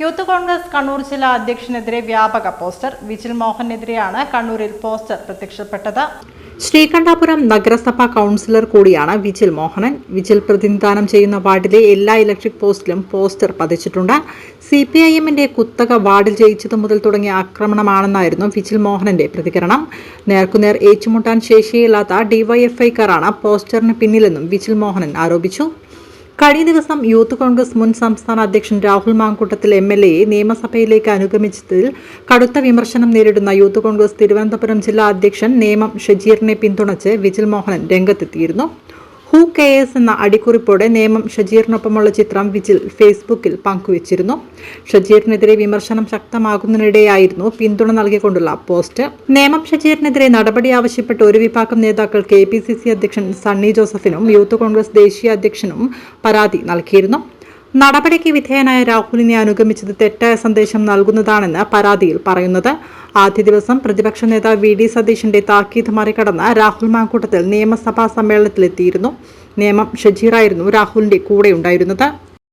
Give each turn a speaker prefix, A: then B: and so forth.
A: Youth Congress Kannur ജില്ലാ അധ്യക്ഷനെതിരെ വ്യാപക poster vigil മോഹനെതിരെയാണ് കണ്ണൂരിൽ പോസ്റ്റർ പ്രത്യക്ഷപ്പെട്ടത്. ശ്രീകണ്ഠാപുരം നഗരസഭാ കൗൺസിലർ കൂടിയാണ് വിജിൽ മോഹനൻ. വിജിൽ പ്രതിനിധാനം ചെയ്യുന്ന വാർഡിലെ എല്ലാ ഇലക്ട്രിക് പോസ്റ്റിലും പോസ്റ്റർ പതിച്ചിട്ടുണ്ട്. സി പി ഐ എമ്മിന്റെ കുത്തക വാർഡിൽ ജയിച്ചതു മുതൽ തുടങ്ങിയ ആക്രമണമാണെന്നായിരുന്നു വിജിൽ മോഹനന്റെ പ്രതികരണം. നേർക്കുനേർ ഏറ്റുമുട്ടാൻ ശേഷിയില്ലാത്ത ഡിവൈഎഫ്ഐക്കാരാണ് പോസ്റ്ററിന് പിന്നിലെന്നും വിജിൽ മോഹനൻ ആരോപിച്ചു. കഴിഞ്ഞ ദിവസം യൂത്ത് കോൺഗ്രസ് മുൻ സംസ്ഥാന അധ്യക്ഷൻ രാഹുൽ മാങ്കൂട്ടത്തിൽ എം എൽ എയെ നിയമസഭയിലേക്ക് അനുഗമിച്ചതിൽ കടുത്ത വിമർശനം നേരിടുന്ന യൂത്ത് കോൺഗ്രസ് തിരുവനന്തപുരം ജില്ലാ അധ്യക്ഷൻ നേമം ഷജീറിനെ പിന്തുണച്ച് വിജിൽ മോഹനൻ രംഗത്തെത്തിയിരുന്നു. ഹു എസ് എന്ന അടിക്കുറിപ്പോടെ നേമം ഷജീറിനൊപ്പമുള്ള ചിത്രം വിജിൽ ഫേസ്ബുക്കിൽ പങ്കുവച്ചിരുന്നു. ഷജീറിനെതിരെ വിമർശനം ശക്തമാകുന്നതിനിടെയായിരുന്നു പിന്തുണ നൽകിക്കൊണ്ടുള്ള പോസ്റ്റ്. നേമം ഷജീറിനെതിരെ നടപടി ആവശ്യപ്പെട്ട് ഒരു വിഭാഗം നേതാക്കൾ കെ അധ്യക്ഷൻ സണ്ണി ജോസഫിനും യൂത്ത് കോൺഗ്രസ് ദേശീയ അധ്യക്ഷനും പരാതി നൽകിയിരുന്നു. നടപടിക്ക് വിധേയനായ രാഹുലിനെ അനുഗമിച്ചത് തെറ്റായ സന്ദേശം നൽകുന്നതാണെന്ന് പരാതിയിൽ പറയുന്നത്. ആദ്യ ദിവസം പ്രതിപക്ഷ നേതാവ് വി ഡി സതീഷിന്റെ താക്കീത് മറികടന്ന് രാഹുൽ മാങ്കൂട്ടത്തിൽ നിയമസഭാ സമ്മേളനത്തിലെത്തിയിരുന്നു. നിയമം ഷജീറായിരുന്നു രാഹുലിന്റെ കൂടെയുണ്ടായിരുന്നത്.